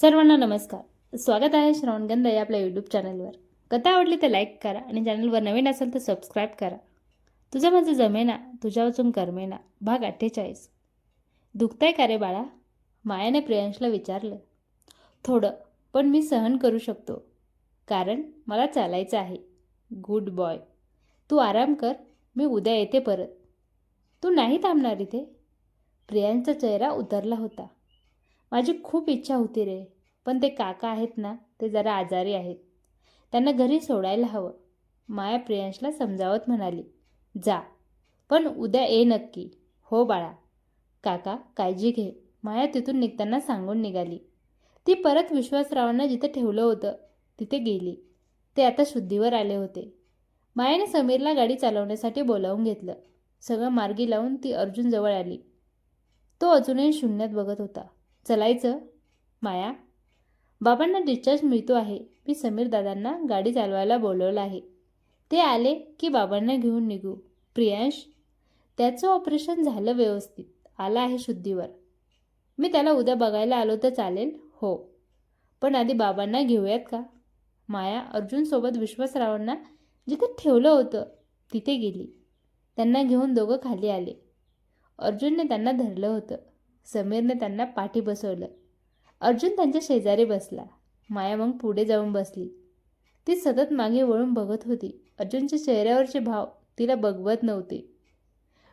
सर्वांना नमस्कार. स्वागत आहे श्रवणगंध या आपल्या यूट्यूब चॅनलवर कथा आवडली तर लाईक करा आणि चॅनलवर नवीन असेल तर सबस्क्राईब करा. तुझं माझं जमेना तुझ्या वाचून करमेना भाग अठ्ठेचाळीस. दुखतंय का रे बाळा? मायाने प्रियांशला विचारलं. थोडं पण मी सहन करू शकतो. कारण मला चालायचं आहे. गुड बॉय तू आराम कर मी उद्या येते परत. तू नाही थांबणार इथे? प्रियांचा चेहरा उतरला होता. माझी खूप इच्छा होती रे पण ते काका आहेत ना ते जरा आजारी आहेत. त्यांना घरी सोडायला हवं. माया प्रियांशला समजावत म्हणाली जा पण उद्या ये नक्की. हो बाळा. काका काळजी घे. माया तिथून निघताना सांगून निघाली. ती परत विश्वासरावांना जिथे ठेवलं होतं तिथे गेली. ते आता शुद्धीवर आले होते. मायाने समीरला गाडी चालवण्यासाठी बोलावून घेतलं. सगळं मार्गी लावून ती अर्जुनजवळ आली. तो अजूनही शून्यात बघत होता. चलायचं? माया? बाबांना डिस्चार्ज मिळतो आहे. मी समीर दादांना गाडी चालवायला बोलवलं आहे. ते आले की बाबांना घेऊन निघू. प्रियांश? त्याचं ऑपरेशन झालं व्यवस्थित. आलं आहे शुद्धीवर. मी त्याला उद्या बघायला आलो तर चालेल? हो. पण आधी बाबांना घेऊयात का? माया अर्जुनसोबत विश्वासरावांना जिथे ठेवलं होतं तिथे गेली. त्यांना घेऊन दोघं खाली आले. अर्जुनने त्यांना धरलं होतं. समीरने त्यांना पाठी बसवलं. अर्जुन त्यांच्या शेजारी बसला. माया मग पुढे जाऊन बसली. ती सतत मागे वळून बघत होती. अर्जुनच्या चेहऱ्यावरचे भाव तिला बघवत नव्हते.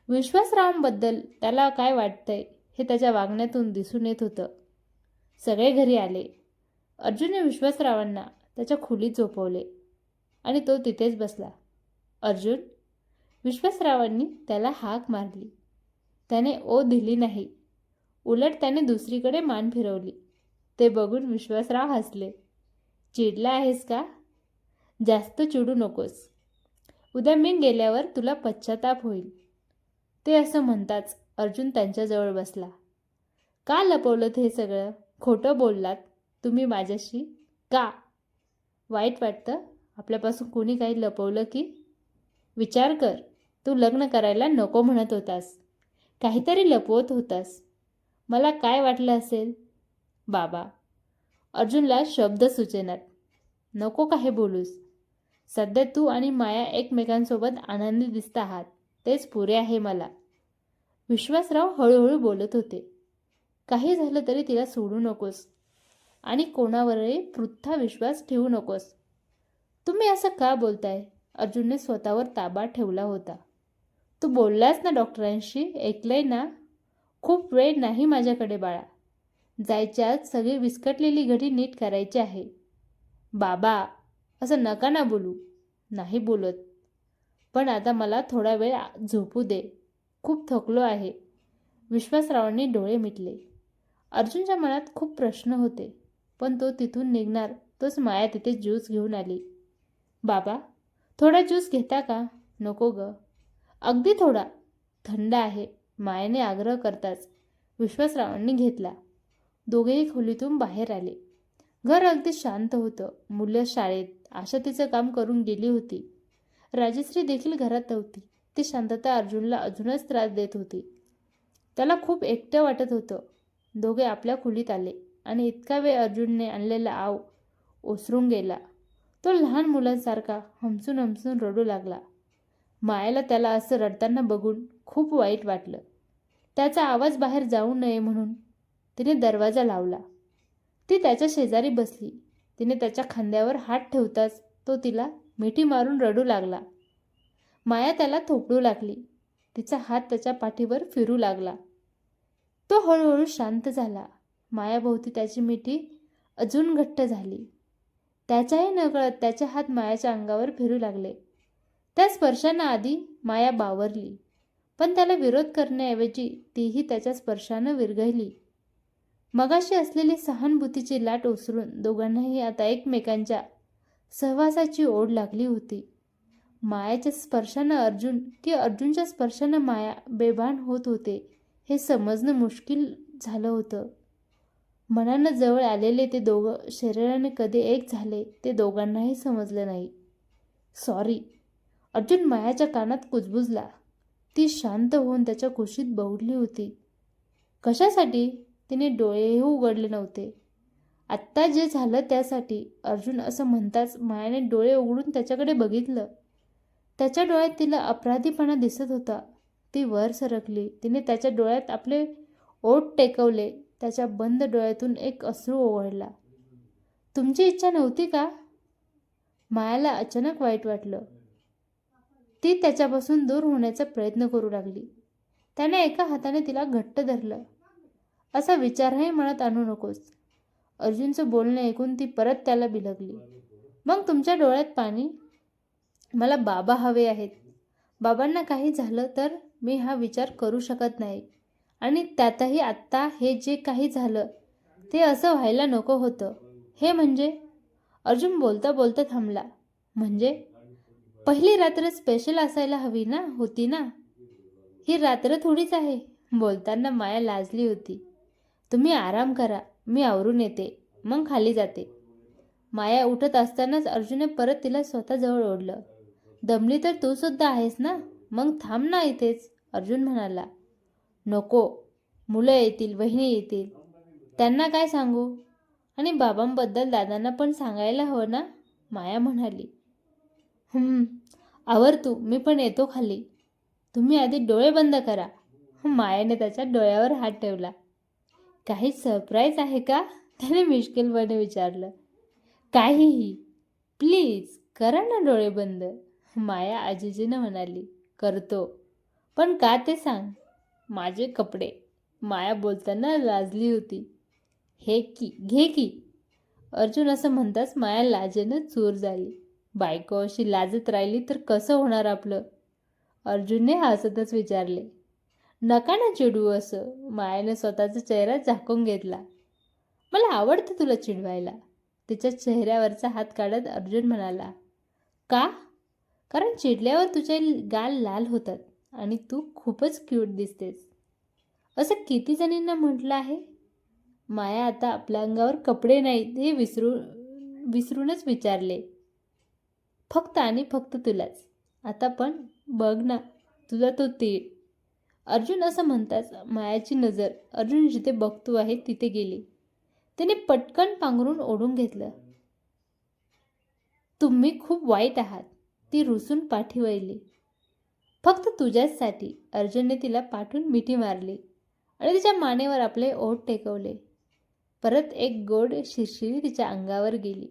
विश्वासरावांबद्दल त्याला काय वाटतंय हे त्याच्या वागण्यातून दिसून येत होतं. सगळे घरी आले. अर्जुनने विश्वासरावांना त्याच्या खोलीत झोपवले आणि तो तिथेच बसला. अर्जुन विश्वासरावांनी त्याला हाक मारली. त्याने ओ दिली नाही. उलट त्याने दुसरीकडे मान फिरवली. ते बघून विश्वासराव हसले. चिडला आहेस का? जास्त चिडू नकोस. उद्या मी गेल्यावर तुला पश्चाताप होईल. ते असं म्हणताच अर्जुन त्यांच्याजवळ बसला. का लपवलं हे सगळं? खोटं बोललात तुम्ही माझ्याशी? का? वाईट वाटतं? आपल्यापासून कोणी काही लपवलं की? विचार कर. तू लग्न करायला नको म्हणत होतास. काहीतरी लपवत होतास. मला काय वाटलं असेल? बाबा अर्जुनला शब्द सुचेनात. नको काही बोलूस. सध्या तू आणि माया एकमेकांसोबत आनंदी दिसत आहात तेच पुरे आहे मला. विश्वासराव हळूहळू बोलत होते. काही झालं तरी तिला सोडू नकोस. आणि कोणावरही पृथ्था विश्वास ठेवू नकोस. तुम्ही असं का बोलताय? अर्जुनने स्वतःवर ताबा ठेवला होता. तू बोललास ना डॉक्टरांशी? ऐकलंय ना? खूप वेळ नाही माझ्याकडे बाळा. जायच्या सगळी विस्कटलेली घडी नीट करायची आहे. बाबा असं नका ना बोलू. नाही बोलत. पण आता मला थोडा वेळ झोपू दे. खूप थकलो आहे. विश्वासरावांनी डोळे मिटले. अर्जुनच्या मनात खूप प्रश्न होते. पण तो तिथून निघणार. तोच माया तिथे ज्यूस घेऊन आली. बाबा थोडा ज्यूस घेता का? नको ग. अगदी थोडा. थंड आहे. मायेने आग्रह करताच विश्वासरावांनी घेतला. दोघेही खोलीतून बाहेर आले. घर अगदी शांत होतं. मुलं शाळेत आशा तिचं काम करून गेली होती. राजश्री देखील घरात नव्हती. ती शांतता अर्जुनला अजूनच त्रास देत होती. त्याला खूप एकटं वाटत होतं. दोघे आपल्या खोलीत आले आणि इतका वेळ अर्जुनने आणलेला आव ओसरून गेला. तो लहान मुलांसारखा हमसून हमसून रडू लागला. मायाला त्याला असं रडताना बघून खूप वाईट वाटलं. त्याचा आवाज बाहेर जाऊ नये म्हणून तिने दरवाजा लावला. ती त्याच्या शेजारी बसली. तिने त्याच्या खांद्यावर हात ठेवताच तो तिला मिठी मारून रडू लागला. माया त्याला थोपडू लागली. तिचा हात त्याच्या पाठीवर फिरू लागला. तो हळूहळू शांत झाला. मायाभोवती त्याची मिठी अजून घट्ट झाली. त्याच्याही नकळत त्याचे हात मायाच्या अंगावर फिरू लागले. त्या स्पर्शानं आधी माया बावरली. पण त्याला विरोध करण्याऐवजी तीही त्याच्या स्पर्शानं विरघळली. मगाशी असलेली सहानुभूतीची लाट ओसरून दोघांनाही आता एकमेकांच्या सहवासाची ओढ लागली होती. मायाच्या स्पर्शानं अर्जुन की अर्जुनच्या स्पर्शानं माया बेभान होत होते हे समजणं मुश्किल झालं होतं. मनानं जवळ आलेले ते दोघं शरीराने कधी एक झाले ते दोघांनाही समजलं नाही. सॉरी. अर्जुन मायाच्या कानात कुजबुजला. ती शांत होऊन त्याच्या कुशीत बहुडली होती. कशासाठी? तिने डोळेही उघडले नव्हते. आत्ता जे झालं त्यासाठी अर्जुन असं म्हणताच मायाने डोळे उघडून त्याच्याकडे बघितलं. त्याच्या डोळ्यात तिला अपराधीपणा दिसत होता. ती वर सरकली. तिने त्याच्या डोळ्यात आपले ओठ टेकवले. त्याच्या बंद डोळ्यातून एक अश्रू ओघळला तुमची इच्छा नव्हती का? मायाला अचानक वाईट वाटलं. ती त्याच्यापासून दूर होण्याचा प्रयत्न करू लागली. त्याने एका हाताने तिला घट्ट धरलं. असा विचारही मनात आणू नकोस. अर्जुनचं बोलणं ऐकून ती परत त्याला बिलगली. मग तुमच्या डोळ्यात पाणी? मला बाबा हवे आहेत. बाबांना काही झालं तर मी हा विचार करू शकत नाही. आणि त्यातही आत्ता हे जे काही झालं ते असं व्हायला नको होतं. हे म्हणजे? अर्जुन बोलता बोलता थांबला. म्हणजे? पहिली रात्र स्पेशल असायला हवी ना? होती ना? ही रात्र थोडीच आहे. बोलताना माया लाजली होती. तुम्ही आराम करा. मी आवरून येते. मग खाली जाते. माया उठत असतानाच अर्जुने परत तिला स्वतःजवळ ओढलं. दमली तर तू सुद्धा आहेस ना? मग थांब ना इथेच. अर्जुन म्हणाला. नको. मुलं येतील वहिनी येतील. त्यांना काय सांगू? आणि बाबांबद्दल दादांना पण सांगायला हवं ना? माया म्हणाली. आवर तू मी पण येतो खाली. तुम्ही आधी डोळे बंद करा. मायाने त्याच्या डोळ्यावर हात ठेवला. काही सरप्राईज आहे का? त्याने मिश्किलपणे विचारलं. काहीही. प्लीज करा ना डोळे बंद. माया आजीजीनं म्हणाली करतो. पण का ते सांग? माझे कपडे. माया बोलताना लाजली होती. हे की घे की. अर्जुन असं म्हणताच माया लाजेनं चूर झाली. बायको अशी लाजत राहिली तर कसं होणार आपलं? अर्जुनने हसतच विचारले. नका ना चिडू असं. मायाने स्वतःचा चेहरा झाकून घेतला. मला आवडतं तुला चिडवायला. तिच्या चेहऱ्यावरचा हात काढत अर्जुन म्हणाला का? कारण चिडल्यावर तुझे गाल लाल होतात आणि तू खूपच क्यूट दिसतेस. असं किती जणींना म्हटलं आहे? माया आता आपल्या अंगावर कपडे नाहीत हे विसरू विसरूनच विचारले. फक्त आणि फक्त तुलाच. आता पण बघ ना तुझा तो तीळ. अर्जुन असं म्हणताच मायाची नजर अर्जुन जिथे बघतो आहे तिथे गेली. त्याने पटकन पांघरून ओढून घेतलं. तुम्ही खूप वाईट आहात ती रुसून पाठी वळली. फक्त तुझ्याचसाठी अर्जुनने तिला पाठून मिठी मारली आणि तिच्या मानेवर आपले ओठ टेकवले. परत एक गोड शिरशिरी तिच्या अंगावर गेली.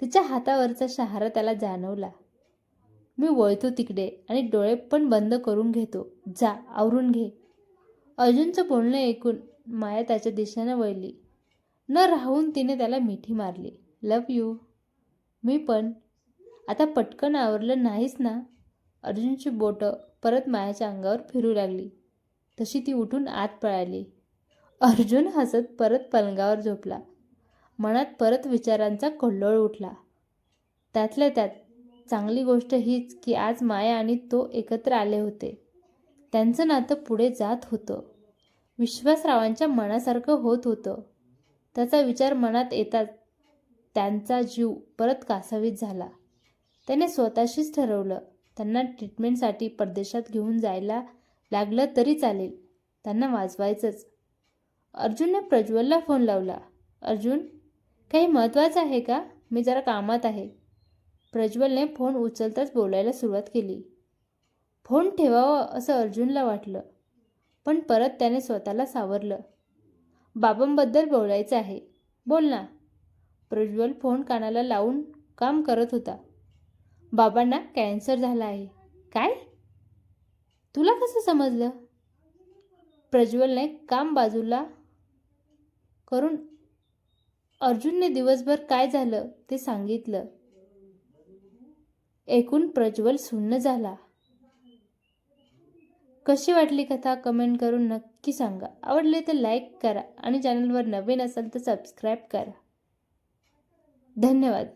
तिच्या हातावरचा शहारा त्याला जाणवला. मी वळतो तिकडे आणि डोळे पण बंद करून घेतो. जा आवरून घे. अर्जुनचं बोलणं ऐकून माया त्याच्या दिशेनं वळली. न राहून तिने त्याला मिठी मारली. लव यू मी पण. आता पटकन आवरलं नाहीस ना? अर्जुनची बोटं परत मायाच्या अंगावर फिरू लागली. तशी ती उठून आत पळाली. अर्जुन हसत परत पलंगावर झोपला. मनात परत विचारांचा कल्लोळ उठला. त्यातल्या त्यात चांगली गोष्ट हीच की आज माया आणि तो एकत्र आले होते. त्यांचं नातं पुढे जात होतं. विश्वासरावांच्या मनासारखं होत होतं. त्याचा विचार मनात येताच त्यांचा जीव परत कासावीत झाला. त्याने स्वतःशीच ठरवलं त्यांना ट्रीटमेंटसाठी परदेशात घेऊन जायला लागलं तरी चालेल त्यांना वाजवायचंच. अर्जुनने प्रज्वलला फोन लावला. अर्जुन काही महत्त्वाचं आहे का? मी जरा कामात आहे. प्रज्वलने फोन उचलताच बोलायला सुरुवात केली. फोन ठेवावं असं अर्जुनला वाटलं पण परत त्याने स्वतःला सावरलं. बाबांबद्दल बोलायचं आहे. बोल ना. प्रज्वल फोन कानाला लावून काम करत होता. बाबांना कॅन्सर झाला आहे. काय? तुला कसं समजलं? प्रज्वलने काम बाजूला करून अर्जुनने दिवसभर काय झालं ते सांगितलं. ऐकून प्रज्वल सुन्न झाला. कशी वाटली कथा? कमेंट करून नक्की सांगा. आवडले तर लाईक करा आणि चॅनलवर नवीन असाल तर सबस्क्राईब करा. धन्यवाद.